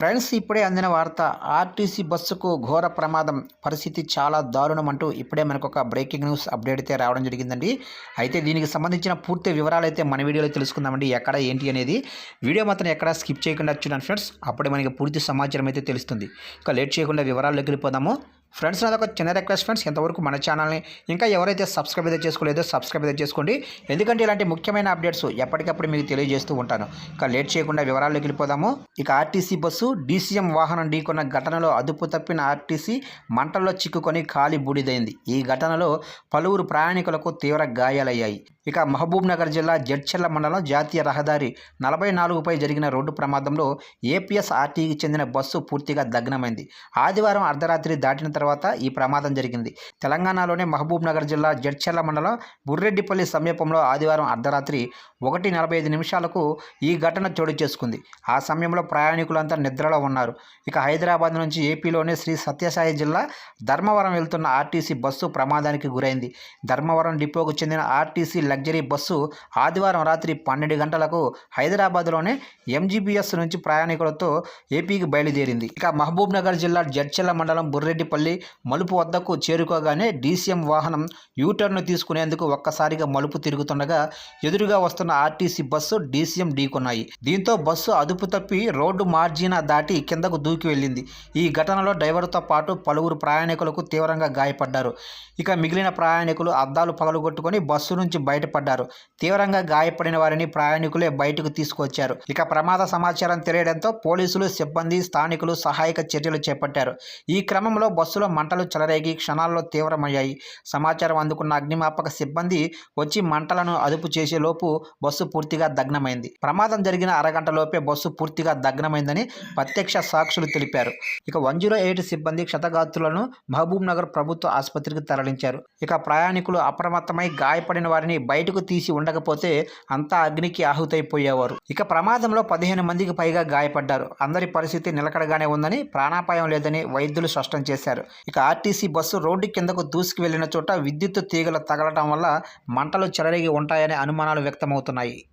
Friends ఇప్పుడే అందిన వార్త ఆర్టీసీ బస్సుకు ఘోర ప్రమాదం. పరిస్థితి చాలా దారుణం అంటూ ఇప్పుడే మనకు ఒక బ్రేకింగ్ న్యూస్ అప్డేట్ అయితే రావడం జరిగిందండి. అయితే దీనికి సంబంధించిన పూర్తి వివరాలు అయితే మన వీడియోలో తెలుసుకుందామండి ఎక్కడ ఏంటి అనేది. వీడియో మాత్రం ఎక్కడ స్కిప్ చేయకుండా చూడండి ఫ్రెండ్స్. అప్పుడే మనకి పూర్తి సమాచారం అయితే తెలుస్తుంది. ఇక లేట్ చేయకుండా వివరాల్లోకి వెళ్ళిపోదాము. ఫ్రెండ్స్ నాది ఒక చిన్న రిక్వెస్ట్ ఫ్రెండ్స్. ఎంతవరకు మన ఛానల్ని ఇంకా ఎవరైతే సబ్స్క్రైబ్ అయితే చేసుకోలేదో సబ్స్క్రైబ్ అయితే చేసుకోండి. ఎందుకంటే ఇలాంటి ముఖ్యమైన అప్డేట్స్ ఎప్పటికప్పుడు మీకు తెలియజేస్తూ ఉంటాను. ఇక లేట్ చేయకుండా వివరాల్లోకి వెళ్ళిపోదాము. ఇక ఆర్టీసీ బస్సు డీసీఎం వాహనం ఢీకొన్న ఘటనలో అదుపు తప్పిన ఆర్టీసీ మంటల్లో చిక్కుకొని ఖాళీ బూడిదైంది. ఈ ఘటనలో పలువురు ప్రయాణికులకు తీవ్ర గాయాలయ్యాయి. ఇక మహబూబ్ నగర్ జిల్లా జడ్చెర్ల మండలం జాతీయ రహదారి నలభై నాలుగుపై జరిగిన రోడ్డు ప్రమాదంలో ఏపీఎస్ ఆర్టీకి చెందిన బస్సు పూర్తిగా దగ్నమైంది. ఆదివారం అర్ధరాత్రి దాటిన తర్వాత ఈ ప్రమాదం జరిగింది. తెలంగాణలోని మహబూబ్ నగర్ జిల్లా జడ్చర్ల మండలం బుర్రెడ్డిపల్లి సమీపంలో ఆదివారం అర్ధరాత్రి ఒకటి నలభై ఐదు నిమిషాలకు ఈ ఘటన చోటు చేసుకుంది. ఆ సమయంలో ప్రయాణికులంతా నిద్రలో ఉన్నారు. ఇక హైదరాబాద్ నుంచి ఏపీలోనే శ్రీ సత్యసాయి జిల్లా ధర్మవరం వెళ్తున్న ఆర్టీసీ బస్సు ప్రమాదానికి గురైంది. ధర్మవరం డిపోకు చెందిన ఆర్టీసీ లగ్జరీ బస్సు ఆదివారం రాత్రి పన్నెండు గంటలకు హైదరాబాద్లోనే ఎంజీబీఎస్ నుంచి ప్రయాణికులతో ఏపీకి బయలుదేరింది. ఇక మహబూబ్ నగర్ జిల్లా జడ్చెల్ల మండలం బుర్రెడ్డిపల్లి మలుపు వద్దకు చేరుకోగానే డీసీఎం వాహనం యూటర్న్ తీసుకునేందుకు ఒక్కసారిగా మలుపు తిరుగుతుండగా ఎదురుగా వస్తున్న ఆర్టీసీ బస్సు డీసీఎం ఢీకొన్నాయి దీంతో బస్సు అదుపు తప్పి రోడ్డు మార్జిన దాటి కిందకు దూకి వెళ్ళింది. ఈ ఘటనలో డ్రైవర్తో పాటు పలువురు ప్రయాణికులకు తీవ్రంగా గాయపడ్డారు. ఇక మిగిలిన ప్రయాణికులు అద్దాలు పగలగొట్టుకొని బస్సు నుంచి బయటపడ్డారు. తీవ్రంగా గాయపడిన వారిని ప్రయాణికులే బయటకు తీసుకొచ్చారు ఇక ప్రమాద సమాచారం తెలియడంతో పోలీసులు సిబ్బంది స్థానికులు సహాయక చర్యలు చేపట్టారు. ఈ క్రమంలో బస్సులో మంటలు చెలరేగి క్షణాల్లో తీవ్రమయ్యాయి. సమాచారం అందుకున్న అగ్నిమాపక సిబ్బంది వచ్చి మంటలను అదుపు చేసే లోపు బస్సు పూర్తిగా దగ్నమైంది. ప్రమాదం జరిగిన అరగంటలోపే బస్సు పూర్తిగా దగ్నమైందని ప్రత్యక్ష సాక్షులు తెలిపారు. ఇక వన్ జీరో ఎయిట్ సిబ్బంది క్షతగాత్రులను మహబూబ్ నగర్ ప్రభుత్వ ఆసుపత్రికి తరలించారు. ఇక ప్రయాణికులు అప్రమత్తమై గాయపడిన వారిని బయటకు తీసి ఉండకపోతే అంతా అగ్నికి ఆహుతైపోయేవారు. ఇక ప్రమాదంలో పదిహేను మందికి పైగా గాయపడ్డారు. అందరి పరిస్థితి నిలకడగానే ఉందని ప్రాణాపాయం లేదని వైద్యులు స్పష్టం చేశారు. ఇక ఆర్టీసీ బస్సు రోడ్డు కిందకు దూసుకు వెళ్ళిన చోట విద్యుత్ తీగలు తగలటం వల్ల మంటలు చెలరేగి ఉంటాయనే అనుమానాలు వ్యక్తమవుతున్నాయి. కనబడుతున్నాయి